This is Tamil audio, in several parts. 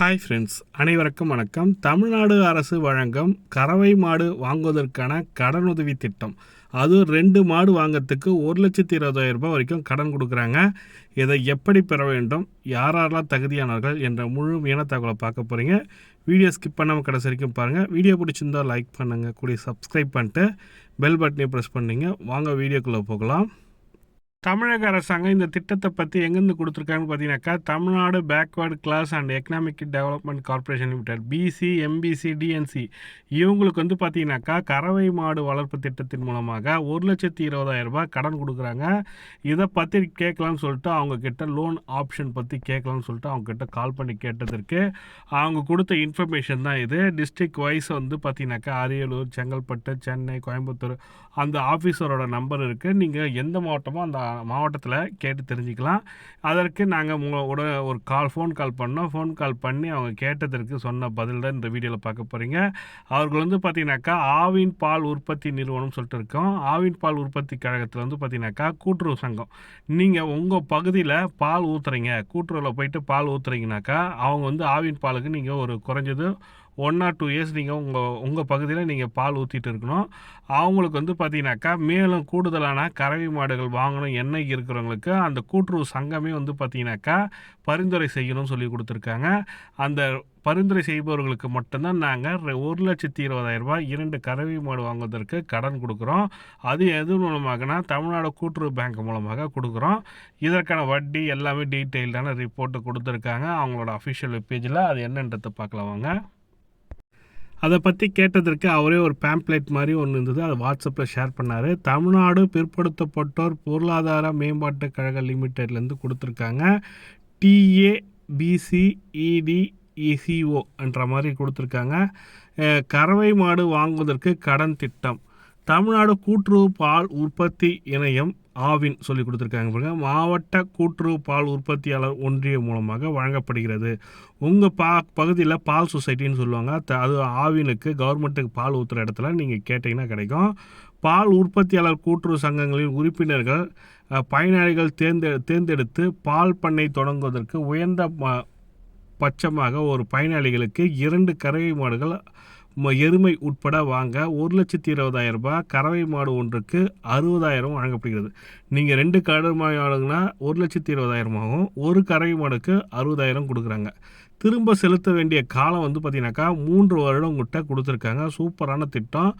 ஹாய் ஃப்ரெண்ட்ஸ் அனைவருக்கும் வணக்கம். தமிழ்நாடு அரசு வழங்கும் கறவை மாடு வாங்குவதற்கான கடனுதவி திட்டம். அது ரெண்டு மாடு வாங்கிறதுக்கு ஒரு லட்சத்தி இருபதாயிரம் ரூபாய் வரைக்கும் கடன் கொடுக்குறாங்க. இதை எப்படி பெற வேண்டும் யாரெல்லாம் தகுதியானவர்கள் என்ற முழுமையான தகவலை பார்க்க போகிறீங்க வீடியோ ஸ்கிப் பண்ணாமல் கடைசி வரைக்கும் பாருங்கள் வீடியோ பிடிச்சிருந்தா லைக் பண்ணுங்கள் கூடிய சப்ஸ்கிரைப் பண்ணிட்டு பெல் பட்டனை ப்ரெஸ் பண்ணிங்க. வாங்க வீடியோக்குள்ளே போகலாம். தமிழக அரசாங்கம் இந்த திட்டத்தை பற்றி எங்கேருந்து கொடுத்துருக்காங்கன்னு பார்த்தீங்கன்னாக்கா Tamil Nadu backward class and economic development corporation limited BC MBC DNC இவங்களுக்கு வந்து பார்த்தீங்கன்னாக்கா கறவை மாடு வளர்ப்பு திட்டத்தின் மூலமாக ஒரு லட்சத்தி இருபதாயிரம் ரூபாய் கடன் கொடுக்குறாங்க. இதை பற்றி கேட்கலான்னு சொல்லிட்டு அவங்கக்கிட்ட லோன் ஆப்ஷன் பற்றி கேட்கலான்னு சொல்லிட்டு அவங்கக்கிட்ட கால் பண்ணி கேட்டதற்கு அவங்க கொடுத்த இன்ஃபர்மேஷன் தான் இது. டிஸ்ட்ரிக் வைஸ் வந்து பார்த்தீங்கன்னாக்கா அரியலூர் செங்கல்பட்டு சென்னை கோயம்புத்தூர் அந்த ஆஃபீஸரோட நம்பர் இருக்குது நீங்கள் எந்த மாவட்டமோ அந்த மாவட்டத்தில் கேட்டு தெரிஞ்சுக்கலாம். அதற்கு நாங்கள் உங்களோட ஒரு கால் ஃபோன் கால் பண்ணோம். ஃபோன் கால் பண்ணி அவங்க கேட்டதற்கு சொன்ன பதில் தான் இந்த வீடியோவில் பார்க்க போகிறீங்க அவர்கள் வந்து பார்த்தீங்கன்னாக்கா ஆவின் பால் உற்பத்தி நிறுவனம் சொல்லிட்டு இருக்கோம். ஆவின் பால் உற்பத்தி கழகத்தில் வந்து பார்த்தீங்கன்னாக்கா கூட்டுறவு சங்கம். நீங்கள் உங்கள் பகுதியில் பால் ஊற்றுறீங்க கூட்டுறவில் போயிட்டு பால் ஊற்றுறீங்கனாக்கா அவங்க வந்து ஆவின் பாலுக்கு நீங்கள் ஒரு குறைஞ்சது ஒன் ஆர் டூ இயர்ஸ் நீங்கள் உங்கள் உங்கள் பகுதியில் நீங்கள் பால் ஊற்றிட்டு இருக்கணும். அவங்களுக்கு வந்து பார்த்தீங்கன்னாக்கா மேலும் கூடுதலான கறவை மாடுகள் வாங்கணும் எண்ணெய் இருக்கிறவங்களுக்கு அந்த கூட்டுறவு சங்கமே வந்து பார்த்தீங்கன்னாக்கா பரிந்துரை செய்யணும்னு சொல்லி கொடுத்துருக்காங்க. அந்த பரிந்துரை செய்பவர்களுக்கு மட்டும்தான் நாங்கள் ஒரு லட்சத்தி இருபதாயிரம் ரூபாய் இரண்டு கறவை மாடு வாங்குவதற்கு கடன் கொடுக்குறோம். அது எது மூலமாகனா தமிழ்நாடு கூட்டுறவு பேங்க் மூலமாக கொடுக்குறோம். இதற்கான வட்டி எல்லாமே டீட்டெயில்டான ரிப்போர்ட்டு கொடுத்துருக்காங்க. அவங்களோட அஃபிஷியல் வெப்பேஜில் அது என்னன்றதை பார்க்கலாம் வாங்க. அதை பற்றி கேட்டதற்கு அவரே ஒரு பேம்ப்ளேட் மாதிரி ஒன்று இருந்தது. அதை வாட்ஸ்அப்பில் ஷேர் பண்ணார். தமிழ்நாடு பிற்படுத்தப்பட்டோர் பொருளாதார மேம்பாட்டு கழக லிமிட்டெட்லேருந்து கொடுத்துருக்காங்க. டிஏபிசிஇடி இசிஓ என்ற மாதிரி கொடுத்துருக்காங்க. கறவை மாடு வாங்குவதற்கு கடன் திட்டம். தமிழ்நாடு கூட்டுறவு பால் உற்பத்தி இணையம் ஆவின் சொல்லி கொடுத்துருக்காங்க பாருங்க. மாவட்ட கூட்டுறவு பால் உற்பத்தியாளர் ஒன்றியம் மூலமாக வழங்கப்படுகிறது. உங்கள் பா பகுதியில் பால் சொசைட்டின்னு சொல்லுவாங்க. அது ஆவினுக்கு கவர்மெண்ட்டுக்கு பால் ஊற்றுற இடத்துல நீங்கள் கேட்டிங்கன்னா கிடைக்கும். பால் உற்பத்தியாளர் கூட்டுறவு சங்கங்களின் உறுப்பினர்கள் பயனாளிகள் தேர்ந்தெ தேர்ந்தெடுத்து பால் பண்ணை தொடங்குவதற்கு உயர்ந்த பட்சமாக ஒரு பயனாளிகளுக்கு இரண்டு கறவை மாடுகள் எருமை உட்பட வாங்க ஒரு லட்சத்தி இருபதாயிரம் ரூபாய் கறவை மாடு ஒன்றுக்கு அறுபதாயிரம் வழங்கப்படுகிறது நீங்கள் ரெண்டு கறவை மாடுங்கன்னா ஒரு லட்சத்தி இருபதாயிரமாகவும் ஒரு கறவை மாடுக்கு அறுபதாயிரம் கொடுக்குறாங்க. திரும்ப செலுத்த வேண்டிய காலம் வந்து பார்த்திங்கனாக்கா மூன்று வருடம் கிட்ட கொடுத்துருக்காங்க. சூப்பரான திட்டம்.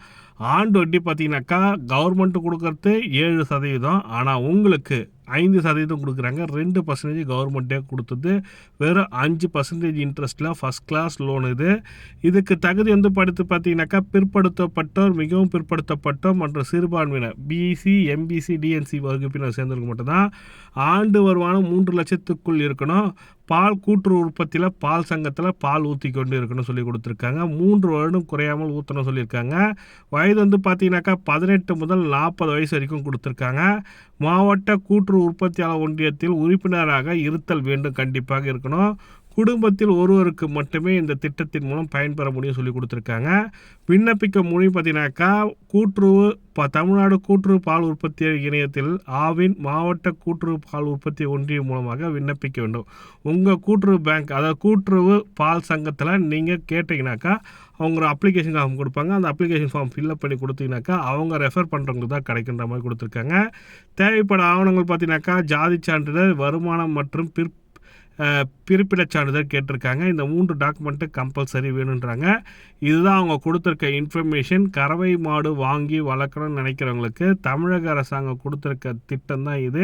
ஆண்டு வட்டி பார்த்தீங்கன்னாக்கா கவர்மெண்ட்டு கொடுக்கறது ஏழு சதவீதம். ஆனால் உங்களுக்கு ஐந்து சதவீதம் கொடுக்குறாங்க. ரெண்டு பர்சன்டேஜ் கவர்மெண்ட்டே கொடுத்தது. வெறும் அஞ்சு பர்சன்டேஜ் இன்ட்ரெஸ்ட்டில் ஃபஸ்ட் கிளாஸ் லோன் இது. இதுக்கு தகுதி வந்து படுத்து பார்த்தீங்கன்னாக்கா பிற்படுத்தப்பட்டோர் மிகவும் பிற்படுத்தப்பட்டோர் மற்றும் சிறுபான்மையினர் பிசி எம்பிசி டிஎன்சி வகுப்பினர் சேர்ந்தவங்க மட்டும்தான் ஆண்டு வருமானம் மூன்று லட்சத்துக்குள் இருக்கணும். பால் கூட்டுறவு உற்பத்தியில் பால் பால் சங்கத்தில் பால் ஊற்றி கொண்டு இருக்கணும்னு சொல்லி கொடுத்துருக்காங்க. மூன்று வருடம் குறையாமல் ஊற்றணும் சொல்லியிருக்காங்க. வயது வந்து பார்த்தீங்கன்னாக்கா பதினெட்டு முதல் நாற்பது வயசு வரைக்கும் கொடுத்துருக்காங்க. மாவட்ட கூட்டுறவு உற்பத்தியாளர் ஒன்றியத்தில் உறுப்பினராக இருத்தல் வேண்டும் கண்டிப்பாக இருக்கணும். குடும்பத்தில் ஒருவருக்கு மட்டுமே இந்த திட்டத்தின் மூலம் பயன்பெற முடியும் சொல்லி கொடுத்துருக்காங்க. விண்ணப்பிக்க மொழி பார்த்தீங்கன்னாக்கா கூட்டுறவு இப்போ தமிழ்நாடு கூட்டுறவு பால் உற்பத்தி இணையத்தில் ஆவின் மாவட்ட கூட்டுறவு பால் உற்பத்தி ஒன்றியம் மூலமாக விண்ணப்பிக்க வேண்டும். உங்கள் கூட்டுறவு பேங்க் அதாவது கூட்டுறவு பால் சங்கத்தில் நீங்கள் கேட்டிங்கனாக்கா அவங்க அப்ளிகேஷன் ஃபார்ம் கொடுப்பாங்க. அந்த அப்ளிகேஷன் ஃபார்ம் ஃபில்அப் பண்ணி கொடுத்தீங்கனாக்கா அவங்க ரெஃபர் பண்ணுறவங்களுக்கு தான் கிடைக்கின்ற மாதிரி கொடுத்துருக்காங்க. தேவைப்பட ஆவணங்கள் பார்த்தீங்கன்னாக்கா ஜாதி சான்றிதழ் வருமானம் மற்றும் பிற் பிறப்பிடச் சான்றிதழ் கேட்டிருக்காங்க. இந்த மூன்று டாக்குமெண்ட்டு கம்பல்சரி வேணுன்றாங்க இதுதான் அவங்க கொடுத்துருக்க இன்ஃபர்மேஷன் கறவை மாடு வாங்கி வளர்க்கணும்னு நினைக்கிறவங்களுக்கு தமிழக அரசாங்கம் கொடுத்துருக்க திட்டம் தான் இது.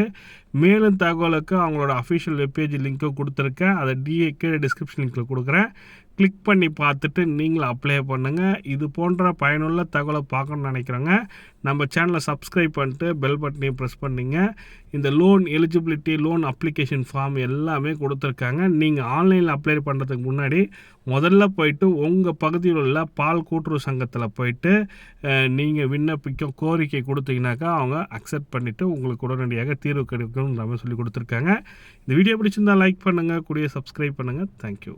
மேலும் தகவலுக்கு அவங்களோட அஃபிஷியல் வெப்பேஜ் லிங்க்கும் கொடுத்துருக்கேன். அதை டிஏ கீழே டிஸ்கிரிப்ஷன் லிங்க்கில் கொடுக்குறேன். கிளிக் பண்ணி பார்த்துட்டு நீங்களும் அப்ளை பண்ணுங்கள் இது போன்ற பயனுள்ள தகவலை பார்க்கணுன்னு நினைக்கிறோங்க. நம்ம சேனலை சப்ஸ்கிரைப் பண்ணிட்டு பெல் பட்டனையும் ப்ரெஸ் பண்ணிங்க. இந்த loan eligibility loan application form எல்லாமே கொடுத்துருக்காங்க. நீங்கள் ஆன்லைனில் அப்ளை பண்ணுறதுக்கு முன்னாடி முதல்ல போயிட்டு உங்கள் பகுதியில் உள்ள பால் கூட்டுறவு சங்கத்தில் போயிட்டு நீங்கள் விண்ணப்பிக்க கோரிக்கை கொடுத்தீங்கன்னாக்கா அவங்க அக்செப்ட் பண்ணிவிட்டு உங்களுக்கு உடனடியாக தீர்வு இருக்கணும் எல்லாமே சொல்லி கொடுத்துருக்காங்க. இந்த வீடியோ பிடிச்சிருந்தால் லைக் பண்ணுங்கள் கூடிய சப்ஸ்கிரைப் பண்ணுங்கள் தேங்க்யூ